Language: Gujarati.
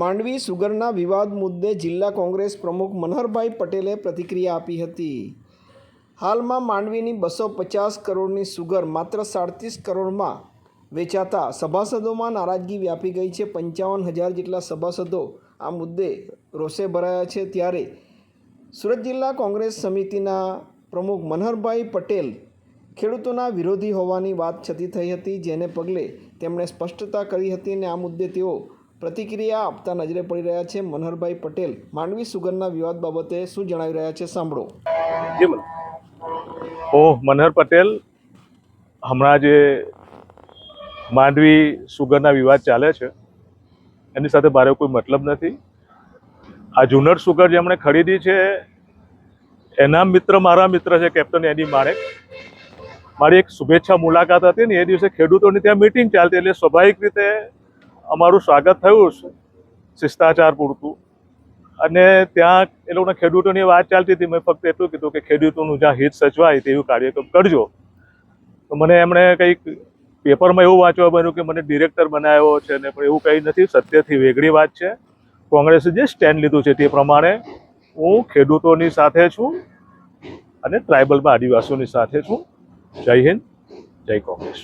માંડવી સુગરના વિવાદ મુદ્દે જિલ્લા કોંગ્રેસ પ્રમુખ મનહરભાઈ પટેલે પ્રતિક્રિયા આપી હતી. હાલમાં માંડવીની બસો પચાસ કરોડની સુગર માત્ર સાડત્રીસ કરોડમાં વેચાતા સભાસદોમાં નારાજગી વ્યાપી ગઈ છે. પંચાવન હજાર જેટલા સભાસદો આ મુદ્દે રોષે ભરાયા છે. ત્યારે સુરત જિલ્લા કોંગ્રેસ સમિતિના પ્રમુખ મનહરભાઈ પટેલ ખેડૂતોના વિરોધી હોવાની વાત છતી થઈ હતી, જેને પગલે તેમણે સ્પષ્ટતા કરી હતી અને આ મુદ્દે તેઓ પ્રતિક્રિયા આપતા નજરે પડી રહ્યા છે મનહરભાઈ પટેલ. માંડવી સુગરના વિવાદ બાબતે શું જણાવી રહ્યા છે સાંભળો. ઓ મનહર પટેલ. હમણાં જે માંડવી સુગરના વિવાદ ચાલે છે, એની સાથે મારે કોઈ મતલબ નથી. આ જુનર સુગર જેમણે ખરીદી છે, એના મિત્ર મારા મિત્ર છે, કેપ્ટન એની માણેક મારી એક શુભેચ્છા મુલાકાત હતી ને એ દિવસે ખેડૂતોની ત્યાં મિટિંગ ચાલતી એટલે સ્વાભાવિક રીતે અમારું સ્વાગત થયું શિષ્ટાચાર પૂરતું. અને ત્યાં એ લોકોના ખેડૂતોની વાત ચાલતી હતી, મેં ફક્ત એટલું કીધું કે ખેડૂતોનું જ્યાં હિત સચવાય તેવું કાર્યક્રમ કરજો. તો મને એમણે કંઈક પેપરમાં એવું વાંચવા બન્યું કે મને ડિરેક્ટર બનાવ્યો છે ને, પણ એવું કંઈ નથી, સત્યથી વેગળી વાત છે. કોંગ્રેસે જે સ્ટેન્ડ લીધું છે તે પ્રમાણે હું ખેડૂતોની સાથે છું અને ટ્રાઇબલમાં આદિવાસીઓની સાથે છું. જય હિન્દ, જય કોંગ્રેસ.